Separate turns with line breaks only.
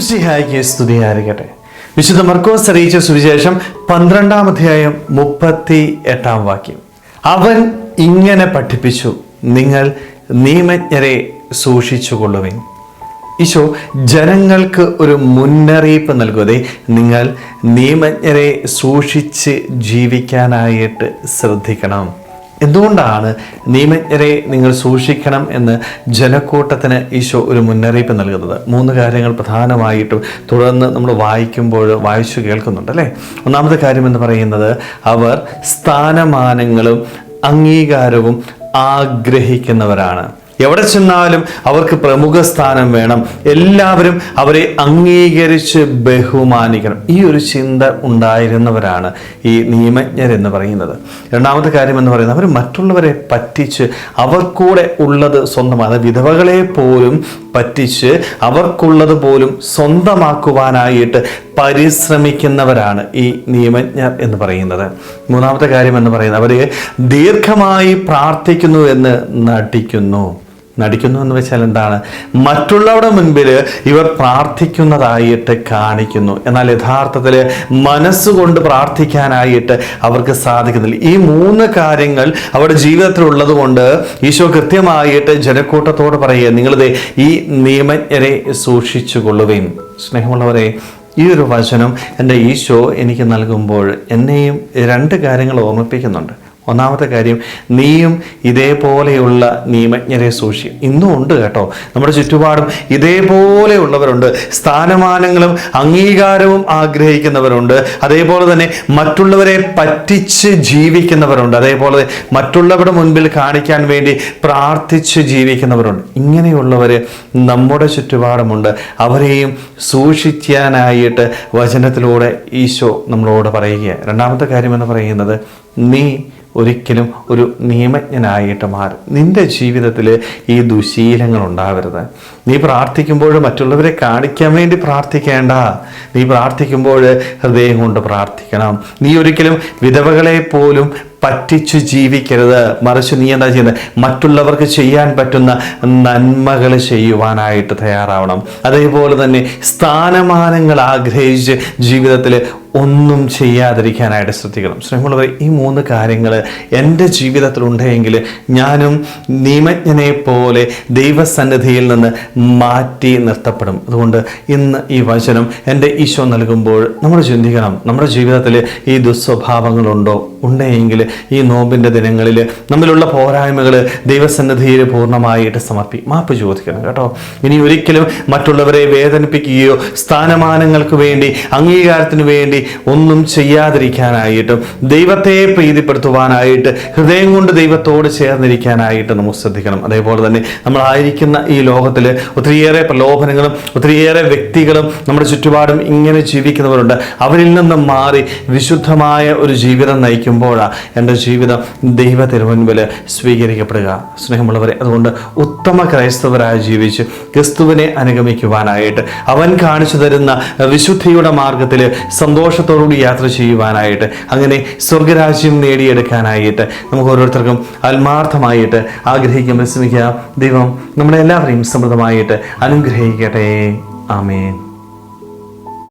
ഈശ്വംസിഹായിക്ക് സ്തുതിയായിരിക്കട്ടെ. വിശുദ്ധ മർക്കോസ് അറിയിച്ച സുവിശേഷം പന്ത്രണ്ടാം അധ്യായം മുപ്പത്തി എട്ടാം വാക്യം. അവൻ ഇങ്ങനെ പഠിപ്പിച്ചു നിങ്ങൾ നിയമജ്ഞരെ സൂക്ഷിച്ചു കൊള്ളുവിൻ ഈശോ ജനങ്ങൾക്ക് ഒരു മുന്നറിയിപ്പ് നൽകുവതെ നിങ്ങൾ നിയമജ്ഞരെ സൂക്ഷിച്ച് ജീവിക്കാനായിട്ട് ശ്രദ്ധിക്കണം. എന്തുകൊണ്ടാണ് നിയമജ്ഞരെ നിങ്ങൾ സൂക്ഷിക്കണം എന്ന് ജനക്കൂട്ടത്തിന് ഈശോ ഒരു മുന്നറിയിപ്പ് നൽകുന്നത്? മൂന്ന് കാര്യങ്ങൾ പ്രധാനമായിട്ടും തുടർന്ന് നമ്മൾ വായിക്കുമ്പോൾ വായിച്ചു കേൾക്കുന്നുണ്ട് അല്ലേ? ഒന്നാമത്തെ കാര്യം എന്ന് പറയുന്നത് അവർ സ്ഥാനമാനങ്ങളും അംഗീകാരവും ആഗ്രഹിക്കുന്നവരാണ്. എവിടെ ചെന്നാലും അവർക്ക് പ്രമുഖ സ്ഥാനം വേണം. എല്ലാവരും അവരെ അംഗീകരിച്ച് ബഹുമാനിക്കണം. ഈ ഒരു ചിന്ത ഉണ്ടായിരുന്നവരാണ് ഈ നിയമജ്ഞർ എന്ന് പറയുന്നത്. രണ്ടാമത്തെ കാര്യം എന്ന് പറയുന്നത് അവർ മറ്റുള്ളവരെ പറ്റിച്ച് അവർക്കൂടെ ഉള്ളത് സ്വന്തമാണ് വിധവകളെ പോലും പറ്റിച്ച് അവർക്കുള്ളത് പോലും സ്വന്തമാക്കുവാനായിട്ട് പരിശ്രമിക്കുന്നവരാണ് ഈ നിയമജ്ഞർ എന്ന് പറയുന്നത്. മൂന്നാമത്തെ കാര്യം എന്ന് പറയുന്നത് അവർ ദീർഘമായി പ്രാർത്ഥിക്കുന്നു എന്ന് നടിക്കുന്നു. നടിക്കുന്നു എന്ന് വെച്ചാൽ എന്താണ്? മറ്റുള്ളവരുടെ മുൻപിൽ ഇവർ പ്രാർത്ഥിക്കുന്നതായിട്ട് കാണിക്കുന്നു. എന്നാൽ യഥാർത്ഥത്തിൽ മനസ്സുകൊണ്ട് പ്രാർത്ഥിക്കാനായിട്ട് അവർക്ക് സാധിക്കുന്നില്ല. ഈ മൂന്ന് കാര്യങ്ങൾ അവരുടെ ജീവിതത്തിൽ ഉള്ളതുകൊണ്ട് ഈശോ കൃത്യമായിട്ട് ജനക്കൂട്ടത്തോട് പറയുക നിങ്ങളിത് ഈ നിയമജ്ഞരെ സൂക്ഷിച്ചു കൊള്ളുകയും സ്നേഹമുള്ളവരെ ഈ ഒരു വചനം എന്റെ ഈശോ എനിക്ക് നൽകുമ്പോൾ എന്നെയും രണ്ട് കാര്യങ്ങൾ ഓർമ്മിപ്പിക്കുന്നുണ്ട്. ഒന്നാമത്തെ കാര്യം നീയും ഇതേപോലെയുള്ള നിയമജ്ഞരെ സൂക്ഷിക്കും. ഇന്നും ഉണ്ട് കേട്ടോ. നമ്മുടെ ചുറ്റുപാടും ഇതേപോലെയുള്ളവരുണ്ട്. സ്ഥാനമാനങ്ങളും അംഗീകാരവും ആഗ്രഹിക്കുന്നവരുണ്ട്. അതേപോലെ തന്നെ മറ്റുള്ളവരെ പറ്റിച്ച് ജീവിക്കുന്നവരുണ്ട്. അതേപോലെ മറ്റുള്ളവരുടെ മുൻപിൽ കാണിക്കാൻ വേണ്ടി പ്രാർത്ഥിച്ച് ജീവിക്കുന്നവരുണ്ട്. ഇങ്ങനെയുള്ളവർ നമ്മുടെ ചുറ്റുപാടുമുണ്ട്. അവരെയും സൂക്ഷിക്കാനായിട്ട് വചനത്തിലൂടെ ഈശോ നമ്മളോട് പറയുക രണ്ടാമത്തെ കാര്യം എന്ന് പറയുന്നത് നീ ഒരിക്കലും ഒരു നിയമജ്ഞനായിട്ട് മാറും. നിന്റെ ജീവിതത്തിൽ ഈ ദുശീലങ്ങൾ ഉണ്ടാവരുത്. നീ പ്രാർത്ഥിക്കുമ്പോൾ മറ്റുള്ളവരെ കാണിക്കാൻ വേണ്ടി പ്രാർത്ഥിക്കേണ്ട. നീ പ്രാർത്ഥിക്കുമ്പോൾ ഹൃദയം കൊണ്ട് പ്രാർത്ഥിക്കണം. നീ ഒരിക്കലും വിധവകളെ പോലും പറ്റിച്ചു ജീവിക്കരുത്. മറിച്ച് നീ എന്താ ചെയ്യുന്നത്? മറ്റുള്ളവർക്ക് ചെയ്യാൻ പറ്റുന്ന നന്മകൾ ചെയ്യുവാനായിട്ട് തയ്യാറാവണം. അതേപോലെ തന്നെ സ്ഥാനമാനങ്ങൾ ആഗ്രഹിച്ച് ജീവിതത്തിൽ ഒന്നും ചെയ്യാതിരിക്കാനായിട്ട് ശ്രദ്ധിക്കണം. സ്നേഹമുള്ളവർ ഈ മൂന്ന് കാര്യങ്ങൾ എന്റെ ജീവിതത്തിലുണ്ടെങ്കിൽ ഞാനും നിയമജ്ഞനെ പോലെ ദൈവസന്നിധിയിൽ നിന്ന് മാറ്റി നിർത്തപ്പെടും. അതുകൊണ്ട് ഇന്ന് ഈ വചനം എന്റെ ഈശോ നൽകുമ്പോൾ നമ്മൾ ചിന്തിക്കണം. നമ്മുടെ ജീവിതത്തിൽ ഈ ദുസ്വഭാവങ്ങളുണ്ടോ? ഉണ്ടെങ്കിൽ ഈ നോമ്പിന്റെ ദിനങ്ങളിൽ നമ്മിലുള്ള പോരായ്മകൾ ദൈവസന്നിധിയിൽ പൂർണമായിട്ട് സമർപ്പി. മാപ്പ് ചോദിക്കണം കേട്ടോ. ഇനി ഒരിക്കലും മറ്റുള്ളവരെ വേദനിപ്പിക്കുകയോ സ്ഥാനമാനങ്ങൾക്ക് വേണ്ടി അംഗീകാരത്തിന് വേണ്ടി ഒന്നും ചെയ്യാതിരിക്കാനായിട്ടും ദൈവത്തെ പ്രീതിപ്പെടുത്തുവാനായിട്ട് ഹൃദയം കൊണ്ട് ദൈവത്തോട് ചേർന്നിരിക്കാനായിട്ട് നമുക്ക് ശ്രദ്ധിക്കണം. അതേപോലെ തന്നെ നമ്മളായിരിക്കുന്ന ഈ ലോകത്തിൽ ഒത്തിരിയേറെ പ്രലോഭനങ്ങളും ഒത്തിരിയേറെ വ്യക്തികളും നമ്മുടെ ചുറ്റുപാടും ഇങ്ങനെ ജീവിക്കുന്നവരുണ്ട്. അവരിൽ നിന്നും മാറി വിശുദ്ധമായ ഒരു ജീവിതം നയിക്കുമ്പോഴാണ് എന്റെ ജീവിതം ദൈവ തിരുമുൻപിൽ സ്വീകരിക്കപ്പെടുക. സ്നേഹമുള്ളവരെ അതുകൊണ്ട് ഉത്തമ ക്രൈസ്തവരായി ജീവിച്ച് ക്രിസ്തുവിനെ അനുഗമിക്കുവാനായിട്ട് അവൻ കാണിച്ചു തരുന്ന വിശുദ്ധിയുടെ മാർഗത്തിൽ സന്തോഷത്തോടുകൂടി യാത്ര ചെയ്യുവാനായിട്ട് അങ്ങനെ സ്വർഗരാജ്യം നേടിയെടുക്കാനായിട്ട് നമുക്ക് ഓരോരുത്തർക്കും ആത്മാർത്ഥമായിട്ട് ആഗ്രഹിക്കാൻ വിശ്രമിക്കുക ദൈവം നമ്മുടെ എല്ലാവരെയും സമൃദ്ധമായിട്ട് അനുഗ്രഹിക്കട്ടെ. ആമേൻ.